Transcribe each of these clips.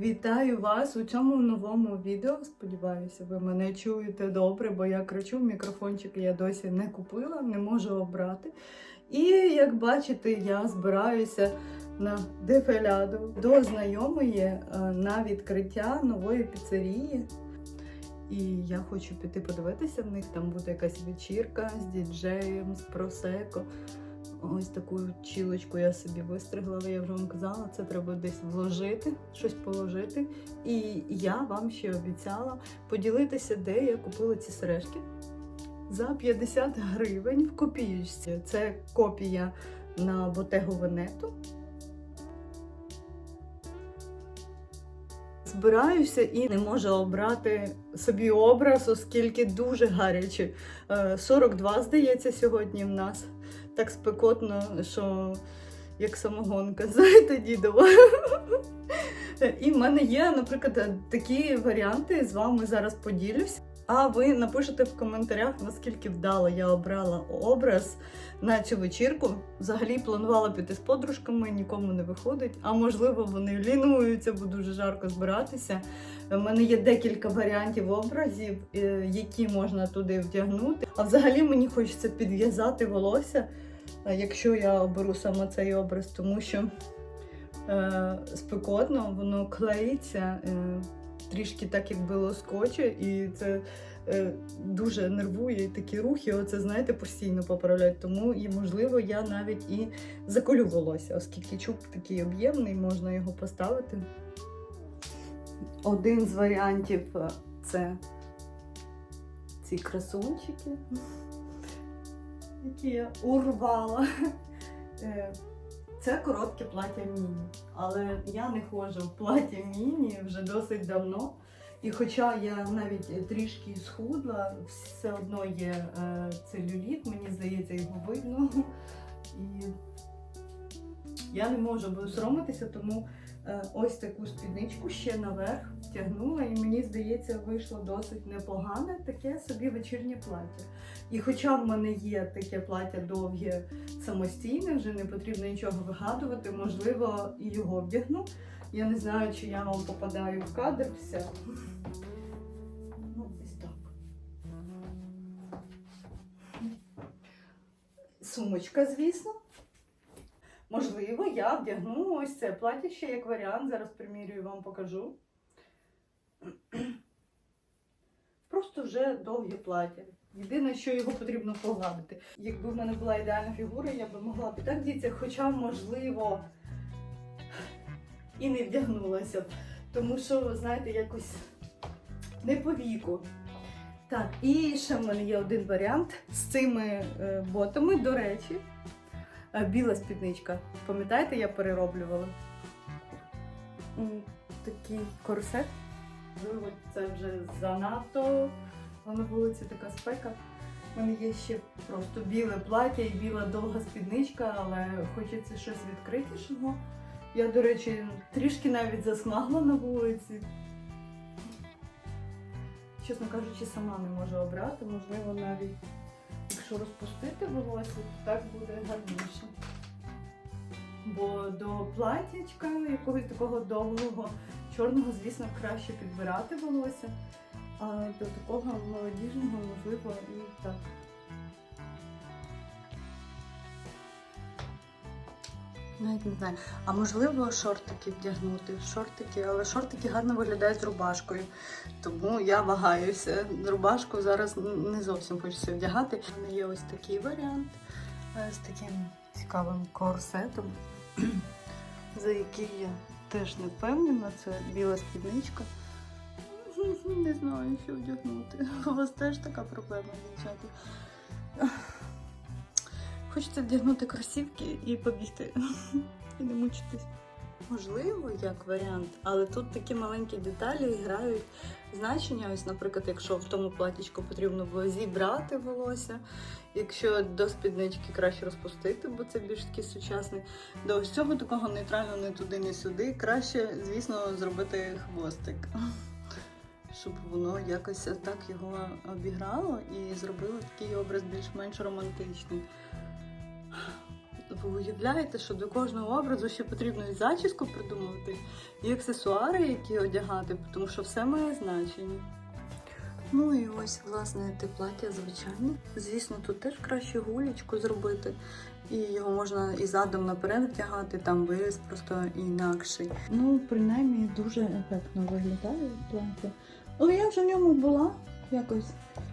Вітаю вас у цьому новому відео. Сподіваюся, ви мене чуєте добре, бо я кричу, мікрофончик я досі не купила, не можу обрати. І як бачите, я збираюся на дефіляду до знайомої е, на відкриття нової піцерії. І я хочу піти подивитися в них. Там буде якась вечірка з діджеєм, з просеко. Ось таку чілочку я собі вистригла, я вже вам казала, це треба десь вложити, щось положити. І я вам ще обіцяла поділитися, де я купила ці сережки за 50 гривень в копієчці. Це копія на Ботего Венету. Збираюся і не можу обрати собі образ, оскільки дуже гаряче. Е, 42, здається, сьогодні в нас так спекотно, що як самогонка, знаєте, дідова. І в мене є, наприклад, такі варіанти з вами зараз поділюсь. А ви напишете в коментарях, наскільки вдало я обрала образ на цю вечірку. Взагалі планувала піти з подружками, нікому не виходить. А можливо, вони лінуються, бо дуже жарко збиратися. У мене є декілька варіантів образів, е, які можна туди вдягнути. А взагалі мені хочеться підв'язати волосся, е, якщо я оберу саме цей образ, тому що е, спекотно, воно клеїться. Трішки так, якби лоскоче, і це е, дуже нервує такі рухи. Оце, знаєте, постійно поправляють. Тому і можливо я навіть і заколю волосся, оскільки чуб такий об'ємний, можна його поставити. Один з варіантів е, це ці красунчики, які я урвала. Це коротке плаття міні. Але я не ходжу в платі міні вже досить давно. І хоча я навіть трішки схудла, все одно є е, целюліт, мені здається, його видно. І я не можу соромитися, тому ось таку спідничку ще наверх втягнула, і мені здається, вийшло досить непогане таке собі вечірнє плаття. І хоча в мене є таке плаття довге самостійне, вже не потрібно нічого вигадувати, можливо, і його вдягну. Я не знаю, чи я вам попадаю в кадр вся. Ну, ось так. Сумочка, звісно. Можливо, я вдягну ось це плаття ще як варіант. Зараз примірюю вам покажу. Просто вже довге плаття. Єдине, що його потрібно погладити. Якби в мене була ідеальна фігура, я б могла б так діти, хоча, можливо, і не вдягнулася б. Тому що, знаєте, якось не по віку. Так, і ще в мене є один варіант з цими е, ботами, до речі. Е, Біла спідничка. Пам'ятаєте, я перероблювала? Такий корсет. Можливо, це вже занадто. А на вулиці така спека. У мене є ще просто біле плаття і біла довга спідничка, але хочеться щось відкритішого. Я, до речі, трішки навіть засмагла на вулиці. Чесно кажучи, сама не можу обрати. Можливо, навіть якщо розпустити волосся, то так буде гарніше. Бо до платячка якогось такого довгого, чорного, звісно, краще підбирати волосся. А до такого молодіжного, можливо, і так. Навіть не знаю. А можливо шортики вдягнути. Шортики, але шортики гарно виглядають з рубашкою. Тому я вагаюся. Рубашку зараз не зовсім хочеться вдягати. У мене є ось такий варіант е, з таким цікавим корсетом, за який я теж не впевнена. Це біла спідничка. Не знаю, що вдягнути. У вас теж така проблема, дівчата. Хочеться вдягнути кросівки і побігти. І не мучитись. Можливо, як варіант, але тут такі маленькі деталі грають значення. Ось, наприклад, якщо в тому платічку потрібно було зібрати волосся, якщо до спіднички краще розпустити, бо це більш такий сучасний. До ось цього такого нейтрального не туди, не сюди. Краще, звісно, зробити хвостик. Щоб воно якось так його обіграло і зробило такий образ більш-менш романтичний. Ви уявляєте, що до кожного образу ще потрібно і зачіску придумувати, і аксесуари, які одягати, тому що все має значення. Ну і ось, власне, те плаття звичайне. Звісно, тут теж краще гулечку зробити. І його можна і задом наперед вдягати, там виріз просто інакший. Ну, принаймні, дуже ефектно виглядає плаття. Але я вже в ньому була, якось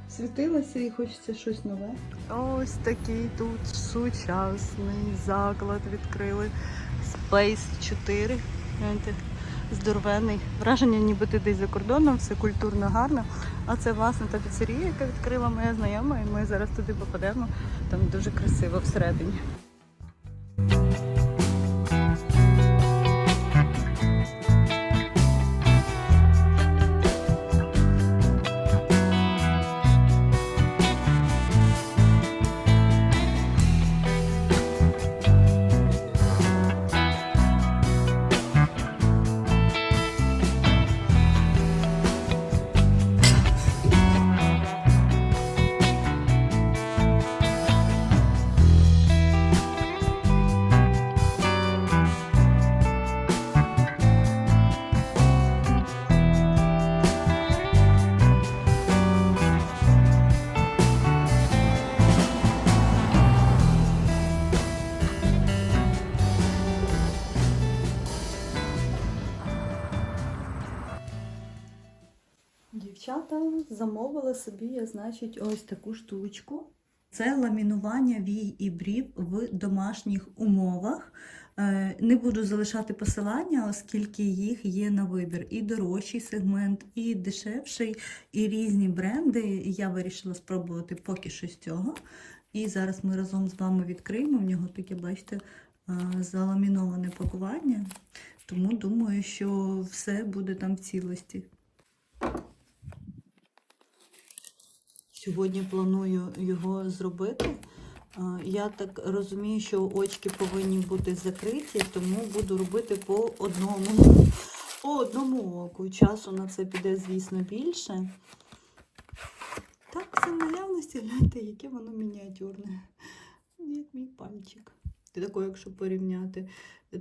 світилася і хочеться щось нове. Ось такий тут сучасний заклад відкрили. Space 4. Гляньте, здоровенний. Враження, ніби ти десь за кордоном, все культурно гарно. А це власне та піцерія, яка відкрила моя знайома, і ми зараз туди попадемо. Там дуже красиво всередині. Собі, я, значить, ось таку штучку. Це ламінування вій і брів в домашніх умовах. Е, Не буду залишати посилання, оскільки їх є на вибір. І дорожчий сегмент, і дешевший, і різні бренди. Я вирішила спробувати поки що з цього. І зараз ми разом з вами відкриємо. В нього таке, бачите, е, заламіноване пакування. Тому думаю, що все буде там в цілості. Сьогодні планую його зробити. Я так розумію, що очки повинні бути закриті, тому буду робити по одному, по одному оку. Часу на це піде, звісно, більше. Так, в наявності, гляньте, яке воно мініатюрне. Як мій пальчик. Такий, якщо порівняти.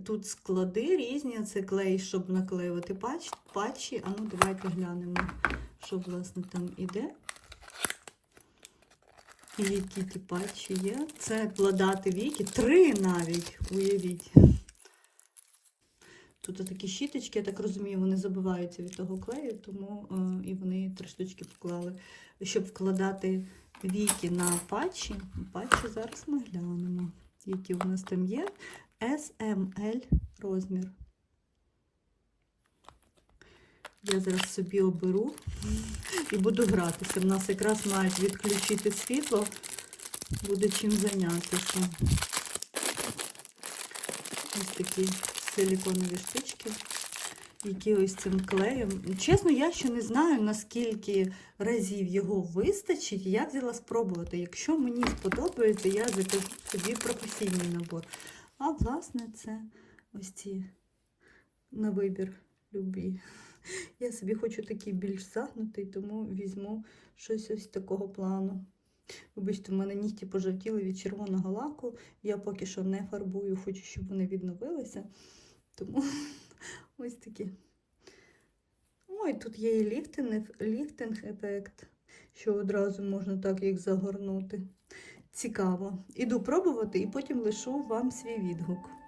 Тут склади різні, це клей, щоб наклеювати патч, патчі. А ну давайте глянемо, що власне там іде. І які ті патчі є. Це вкладати віки. Три навіть, уявіть. Тут такі щіточки, я так розумію, вони забиваються від того клею, тому е, і вони три штучки поклали. Щоб вкладати віки на патчі. Патчі зараз ми глянемо, які у нас там є. SML розмір. Я зараз собі оберу і буду гратися. У нас якраз мають відключити світло, буде чим зайнятися. Ось такі силіконові штучки, які ось цим клеєм. Чесно, я ще не знаю, наскільки разів його вистачить. Я взяла спробувати. Якщо мені сподобається, я закажу собі професійний набор. А, власне, це ось ці на вибір любі. Я собі хочу такий більш загнутий, тому візьму щось ось такого плану. Вибачте, в мене нігті пожовтіли від червоного лаку. Я поки що не фарбую, хочу, щоб вони відновилися. Тому ось такі. Ой, тут є і ліфтинг, ліфтинг ефект, що одразу можна так їх загорнути. Цікаво. Іду пробувати і потім лишу вам свій відгук.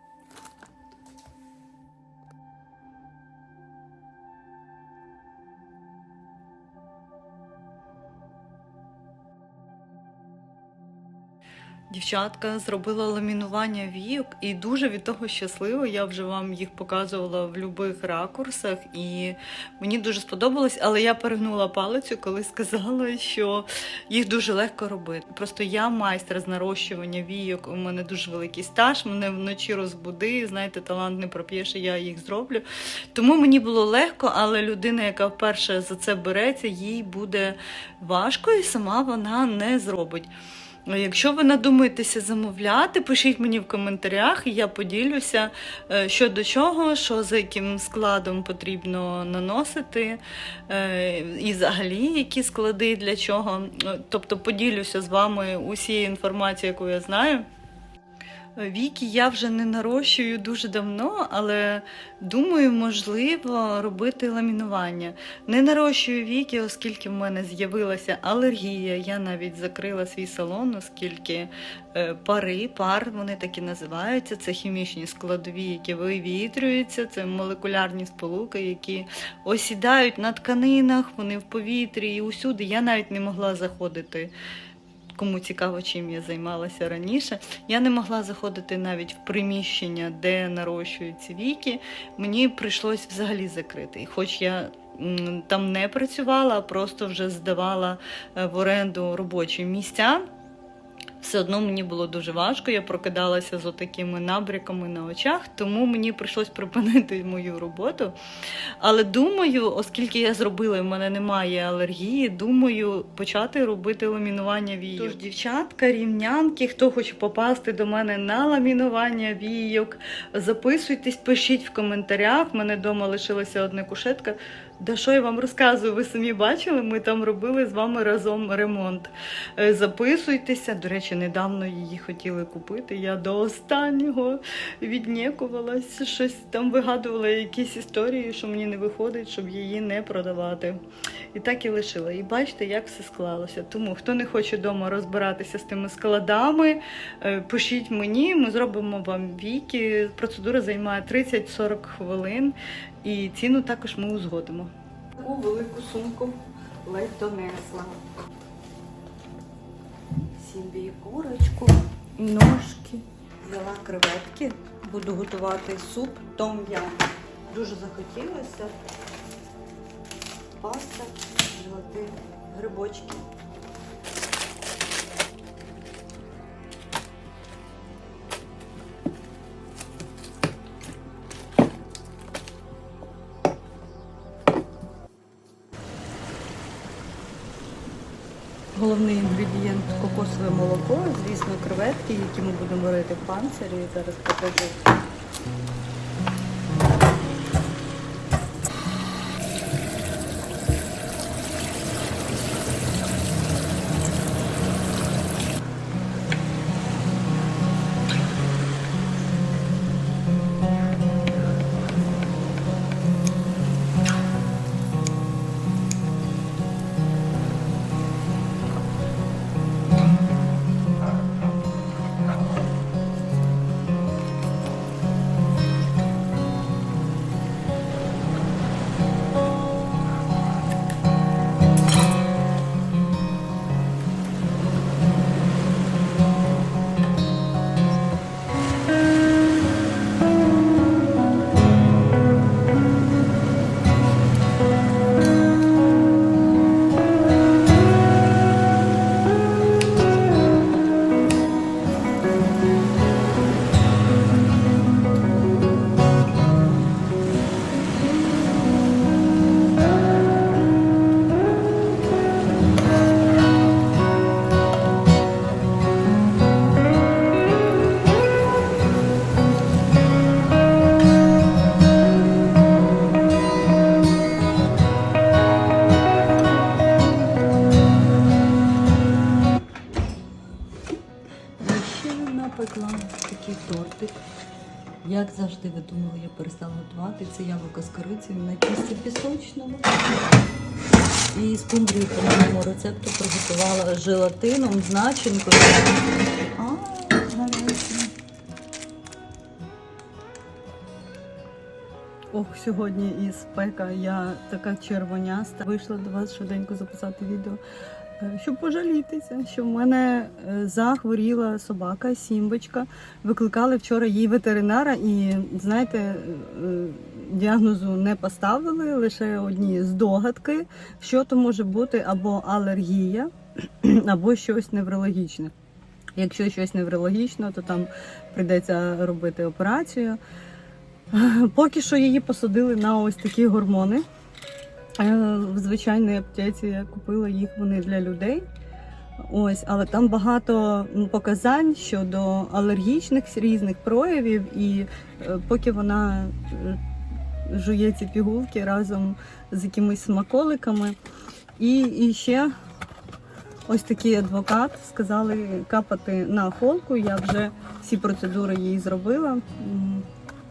Дівчатка зробила ламінування війок і дуже від того щаслива. Я вже вам їх показувала в будь-яких ракурсах, і мені дуже сподобалось, але я перегнула палицю, коли сказала, що їх дуже легко робити. Просто я майстер з нарощування війок. У мене дуже великий стаж. Мене вночі розбуди. Знаєте, талант не проп'єш, я їх зроблю. Тому мені було легко, але людина, яка вперше за це береться, їй буде важко, і сама вона не зробить. Якщо ви надумаєтеся замовляти, пишіть мені в коментарях, і я поділюся, щодо що до чого, що за яким складом потрібно наносити, е, і взагалі які склади для чого. Тобто поділюся з вами усією інформацією, яку я знаю. Віки я вже не нарощую дуже давно, але думаю, можливо робити ламінування. Не нарощую віки, оскільки в мене з'явилася алергія. Я навіть закрила свій салон, оскільки е, пари, пар, вони так і називаються. Це хімічні складові, які вивітрюються, це молекулярні сполуки, які осідають на тканинах, вони в повітрі і усюди. Я навіть не могла заходити. Кому цікаво, чим я займалася раніше, я не могла заходити навіть в приміщення, де нарощуються віки. Мені прийшлось взагалі закрити. Хоч я там не працювала, а просто вже здавала е, в оренду робочі місця. Все одно мені було дуже важко. Я прокидалася з отакими набряками на очах, тому мені прийшлось припинити мою роботу. Але думаю, оскільки я зробила, в мене немає алергії, думаю почати робити ламінування війок. Тож, дівчатка, рівнянки, хто хоче попасти до мене на ламінування війок, записуйтесь, пишіть в коментарях. У мене вдома лишилася одна кушетка. Да що я вам розказую? Ви самі бачили, ми там робили з вами разом ремонт. Е, Записуйтеся. До речі, недавно її хотіли купити. Я до останнього віднікувалась, щось там вигадувала якісь історії, що мені не виходить, щоб її не продавати. І так і лишила. І бачите, як все склалося. Тому хто не хоче вдома розбиратися з тими складами, е, пишіть мені, ми зробимо вам віки. Процедура займає 30-40 хвилин. І ціну також ми узгодимо. Таку велику сумку ледь донесла. Собі курочку, ножки, взяла креветки, буду готувати суп том ям. Дуже захотілося. Паста, желати грибочки. Інгредієнт молоко, звісно, креветки, які ми будемо варити в панцирі. Зараз покажу. Готувати. Це яблуко з корицею на тісті пісочному. І скумбрію по моєму рецепту приготувала желатином, з начинкою. А. Ох, сьогодні із спека я така червоняста. Вийшла до вас швиденько записати відео, щоб пожалітися, що в мене е, захворіла собака, сімбочка. Викликали вчора їй ветеринара, і знаєте, е, діагнозу не поставили, лише одні здогадки, що то може бути або алергія, або щось неврологічне. Якщо щось неврологічне, то там прийдеться робити операцію. Поки що її посадили на ось такі гормони. Е, В звичайній аптеці я купила їх вони для людей. Ось, але там багато показань щодо алергічних різних проявів, і е, поки вона е, жує ці пігулки разом з якимись смаколиками. І, і ще Ось такий адвокат сказали капати на холку. Я вже всі процедури їй зробила.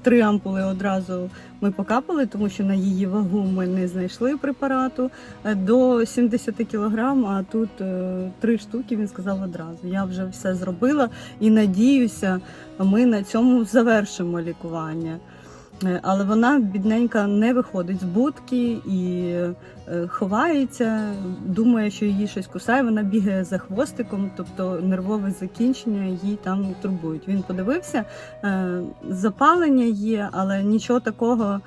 Три ампули одразу ми покапали, тому що на її вагу ми не знайшли препарату Е, до 70 кг, а тут е, три штуки він сказав одразу. Я вже все зробила і надіюся, ми на цьому завершимо лікування. Е, Але вона бідненька не виходить з будки і е, ховається, думає, що її щось кусає. Вона бігає за хвостиком, тобто нервове закінчення її там турбують. Він подивився, е, запалення є, але нічого такого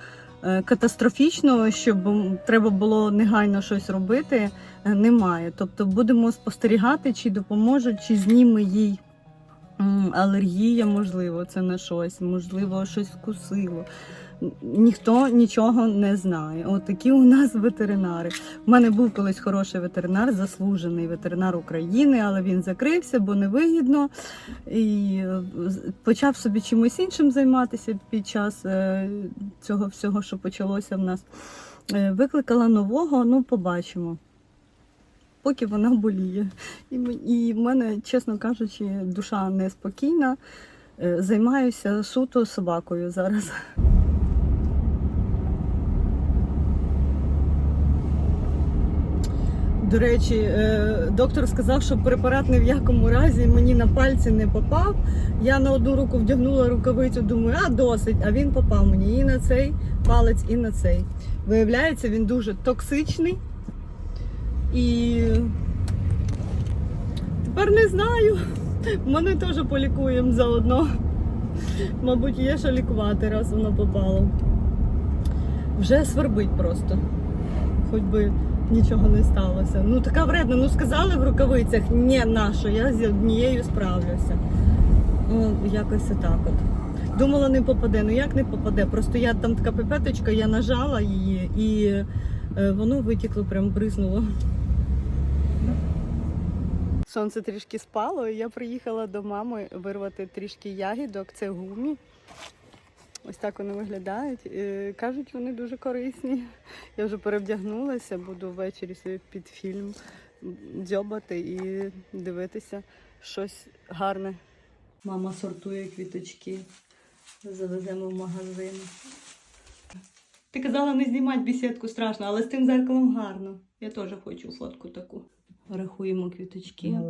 катастрофічного, щоб треба було негайно щось робити, немає. Тобто будемо спостерігати, чи допоможе, чи зніме їй. Алергія, можливо, це на щось, можливо, щось вкусило. Ніхто нічого не знає. От у нас ветеринари. У мене був колись хороший ветеринар, заслужений ветеринар України, але він закрився, бо невигідно. І е, почав собі чимось іншим займатися під час е, цього всього, що почалося в нас. Е, Викликала нового, ну побачимо. Поки вона боліє. І, і в мене, чесно кажучи, душа неспокійна. Е, Займаюся суто собакою зараз. До речі, е, доктор сказав, що препарат ні в якому разі мені на пальці не попав. Я на одну руку вдягнула рукавицю, думаю, а досить. А він попав мені і на цей палець, і на цей. Виявляється, він дуже токсичний. І тепер не знаю. Мене теж полікуємо заодно. Мабуть, є що лікувати, раз воно попало. Вже свербить просто. Хоч би нічого не сталося. Ну така вредна, ну сказали в рукавицях, ні, нащо, я з однією справлюся. Ну, якось так от. Думала, не попаде. Ну як не попаде? Просто я там така пипеточка, я нажала її і е, воно витікло, прям бризнуло. Сонце трішки спало, і я приїхала до мами вирвати трішки ягідок. Це гумі. Ось так вони виглядають. Е, Кажуть, вони дуже корисні. Я вже перевдягнулася, буду ввечері собі під фільм дзьобати і дивитися щось гарне. Мама сортує квіточки, завеземо в магазин. Ти казала не знімати бесідку страшно, але з тим зеркалом гарно. Я теж хочу фотку таку. Рахуємо квіточки,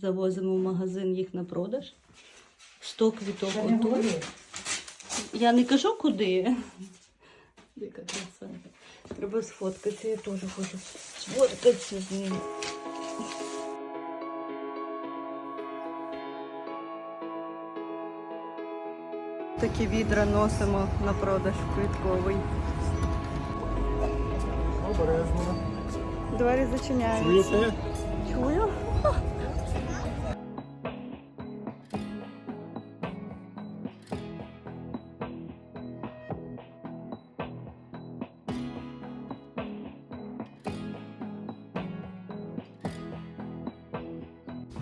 завозимо в магазин їх на продаж. 100 квіток отут. Я не кажу куди. Яка краса. Треба сфоткатися, я теж хочу сфоткатися з ним. Такі відра носимо на продаж квітковий. Обережно. Двері зачиняються. Чуєте? Чую.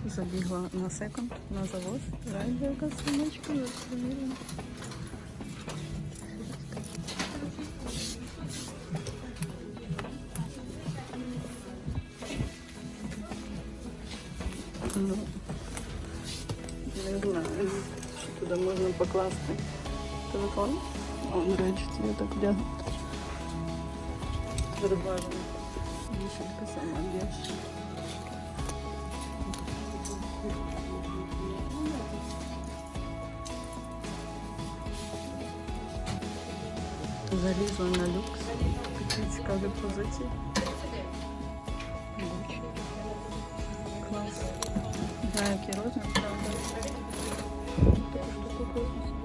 Забігла на секунд на завод. Раді яка сумочка, я покласти телефон. О, до речі, це я так вдягну. Розважено. Вішенька сама більше. Залізла на люкс. Такі цікаві позиції. Бачу. Клас. Не знаю, який розмір, খুব